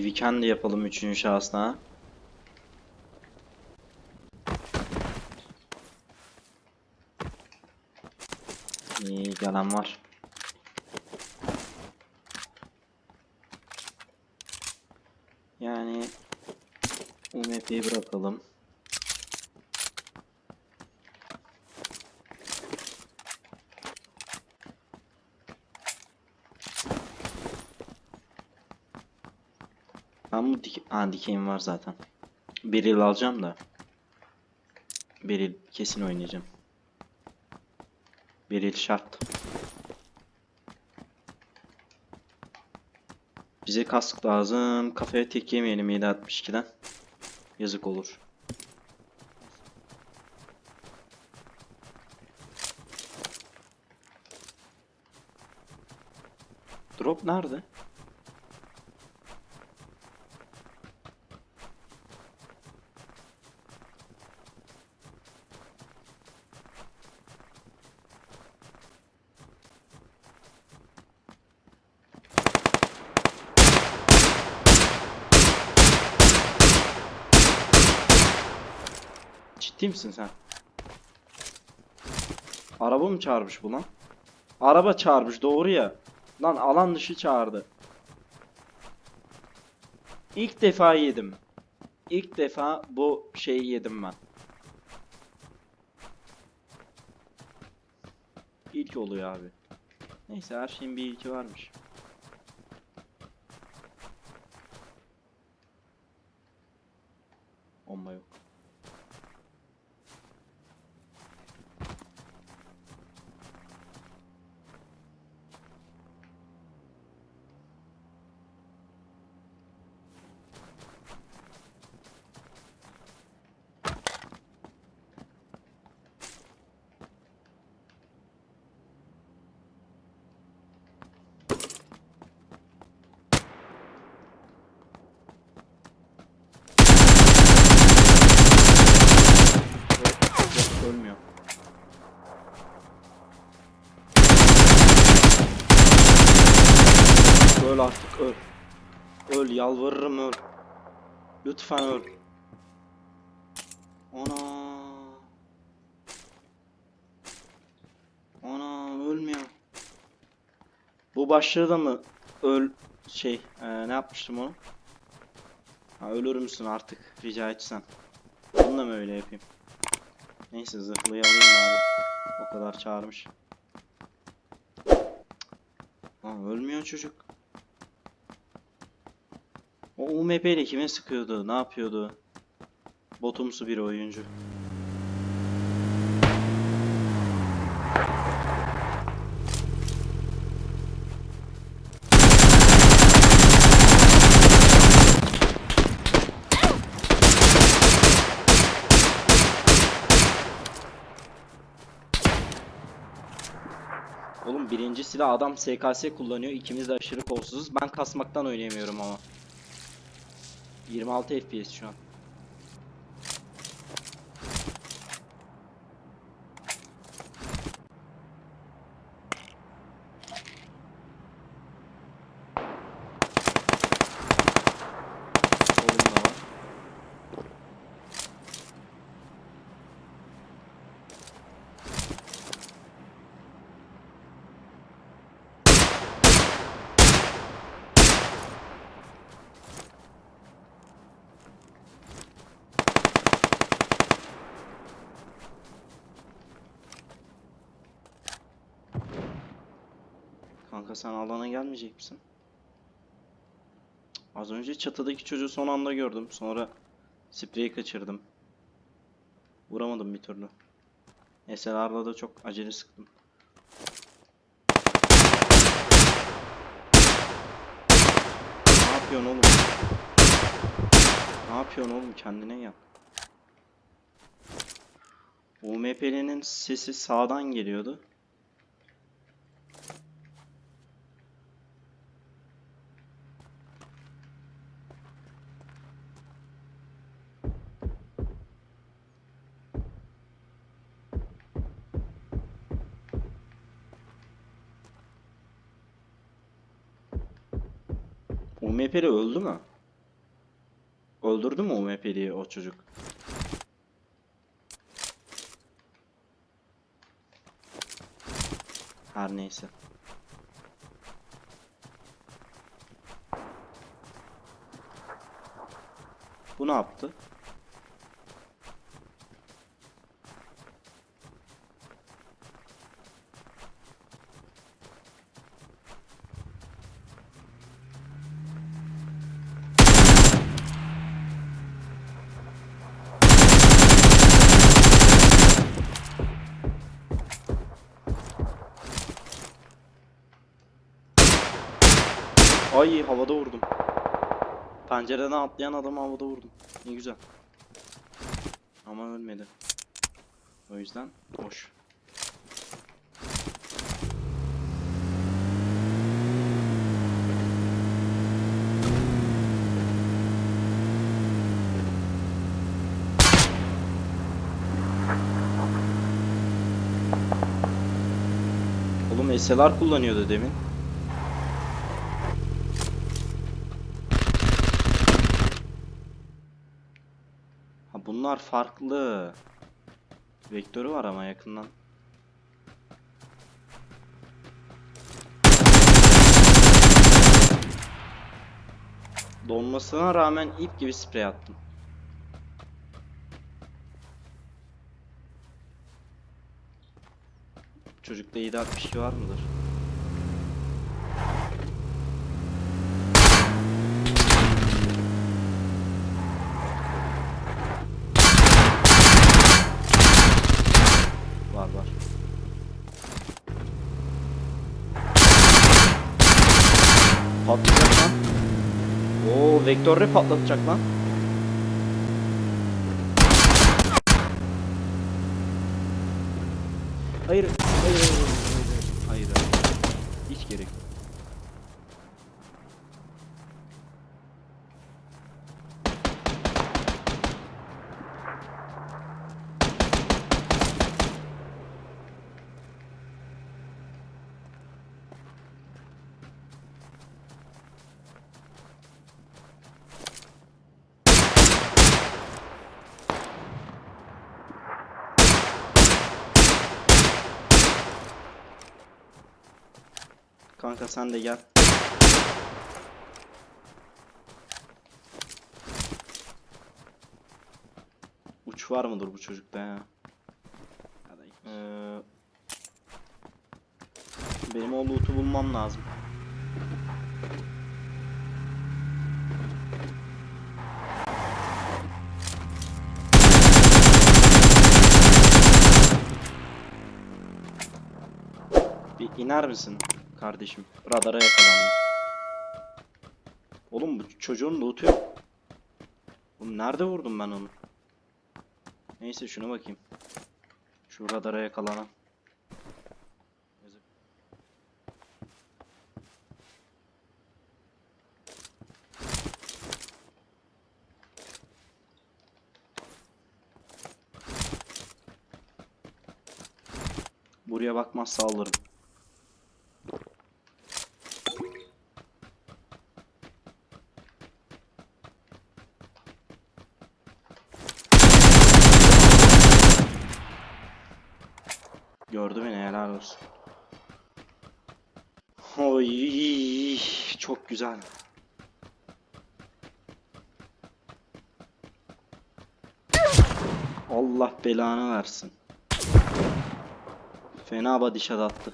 Bir weekend yapalım üçüncü şahısla. İyi gelen var. Yani UMP'yi bırakalım. Ben bu dik ha, dikeyim var zaten. Beril alacağım da. Beril kesin oynayacağım. Beril şart. Bize kask lazım. Kafaya tek yemeyelim 7.62'den. Yazık olur. Drop nerede? Ciddi misin sen? Araba mı çağırmış bu lan? Araba çağırmış doğru ya. Lan alan dışı çağırdı. İlk defa yedim. İlk defa bu şeyi yedim ben. İlk oluyor abi. Neyse her şeyin bir ilki varmış. Bomba yok. Yok, ölmüyor. Öl artık öl. Öl yalvarırım öl. Lütfen öl. Ana. Ana ölmüyor. Bu başlığı da mı öl şey e, ne yapmıştım onu? Ha, ölür müsün artık rica etsem. Bunu da mı öyle yapayım? Neyse zırhlıyı alayım bari. O kadar çağırmış. Aa, ölmüyor çocuk. O UMP ile kime sıkıyordu? Ne yapıyordu? Botumsu bir oyuncu. Oğlum birinci silah adam SKS kullanıyor. İkimiz de aşırı kolsuzuz. Ben kasmaktan oynayamıyorum ama. 26 FPS şu an. Solum da var. Kanka sen alana gelmeyecek misin? Az önce çatıdaki çocuğu son anda gördüm. Sonra spreyi kaçırdım. Vuramadım bir türlü. SLR'la da çok acele sıktım. Ne yapıyorsun oğlum? Ne yapıyorsun oğlum? Kendine gel. UMP'nin sesi sağdan geliyordu. UMP'li öldü mü? Öldürdü mü UMP'liyi o çocuk? Her neyse. Bu ne yaptı? Ay havada vurdum. Pencereden atlayan adamı havada vurdum. Ne güzel. Ama ölmedi. O yüzden hoş. Oğlum SLR kullanıyordu demin. Ha bunlar farklı. Vektörü var ama yakından. Donmasına rağmen ip gibi sprey attım. Çocukta 762 var mıdır? Var var. Patlayacak lan. Oo, vektörle patlatacak lan. Hayır, hayır, hayır, hayır, hayır, hayır. Hiç gerek yok. Kanka sen de gel. Uç var mıdır bu çocukta ya? Ee, benim o loot'u bulmam lazım. Bir iner misin kardeşim? Radara yakalandım. Oğlum bu çocuğun loot'u yok. Oğlum nerede vurdum ben onu? Neyse şuna bakayım. Şu radara yakalanan. Buraya bakmazsa alırım. Gördü beni helal olsun. Oy çok güzel. Allah belanı versin. Fena body shot attı.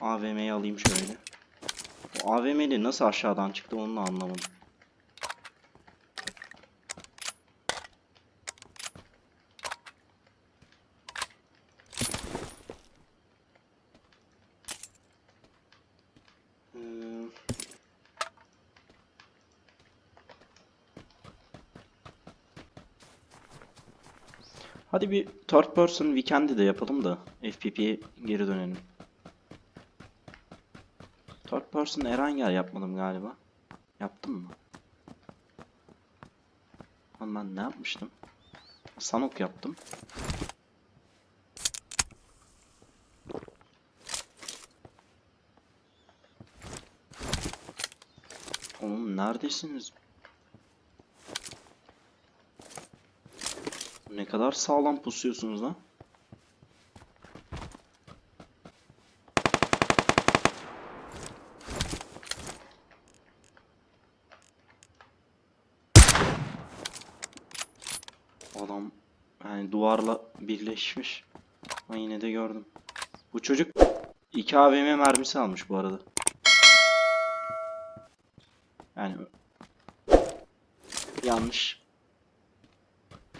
AVM'yi alayım şöyle. O AVM'li nasıl aşağıdan çıktı onu da anlamadım. Ee, Hadi bir third person weekend'i de yapalım da FPP'ye geri dönelim. Third person Erangel yapmadım galiba. Yaptım mı? Lan ben ne yapmıştım? Sanok yaptım. Oğlum neredesiniz? Ne kadar sağlam pusuyorsunuz lan. Adam duvarla birleşmiş. Ben yine de gördüm. Bu çocuk 2 AVM mermisi almış bu arada. Yani yanlış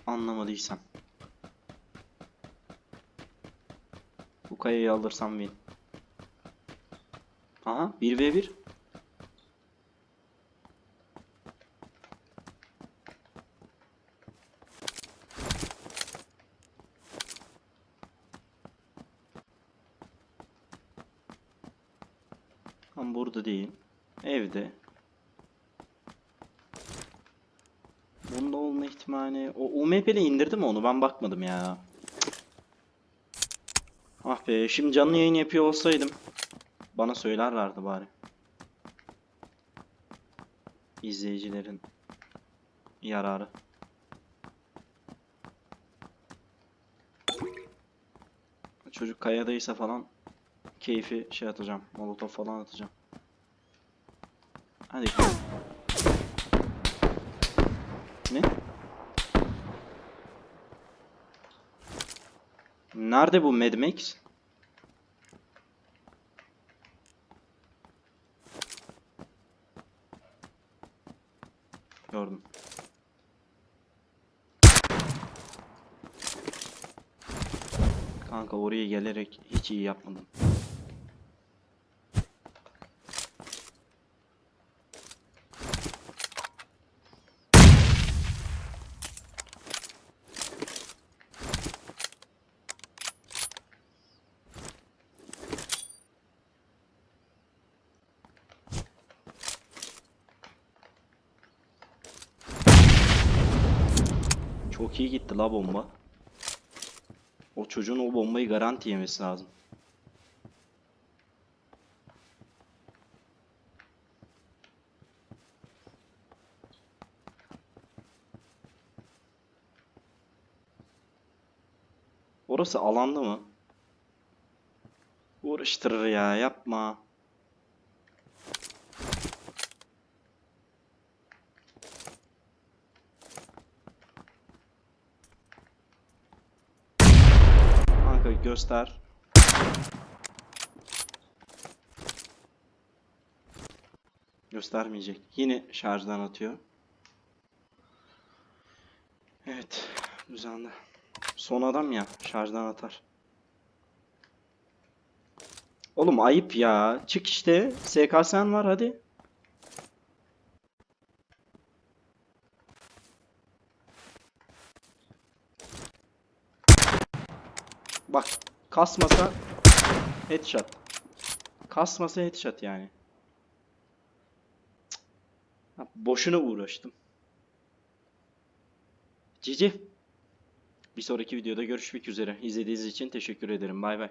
anlamadıysam. Bu kayayı alırsam win. Aha 1v1. Olma ihtimali... O UMP'le indirdi mi onu? Ben bakmadım ya. Ah be, şimdi canlı yayın yapıyor olsaydım bana söylerlerdi bari. İzleyicilerin yararı. Çocuk kayadaysa falan keyfi şey atacağım. Molotof falan atacağım. Hadi. Ne? Nerede bu Mad Max? Gördüm. Kanka oraya gelerek hiç iyi yapmadım. Çok iyi gitti la bomba. O çocuğun o bombayı garanti yemesi lazım. Orası alanda mı? Uğraştırır ya yapma. Kanka göster. Göstermeyecek. Yine şarjdan atıyor. Evet. Düzenli. Son adam ya. Şarjdan atar. Oğlum ayıp ya. Çık işte. SKS'n var hadi. Bak kasmasa headshot. Kasmasa headshot yani. Boşuna uğraştım. Cici. Bir sonraki videoda görüşmek üzere. İzlediğiniz için teşekkür ederim. Bay bay.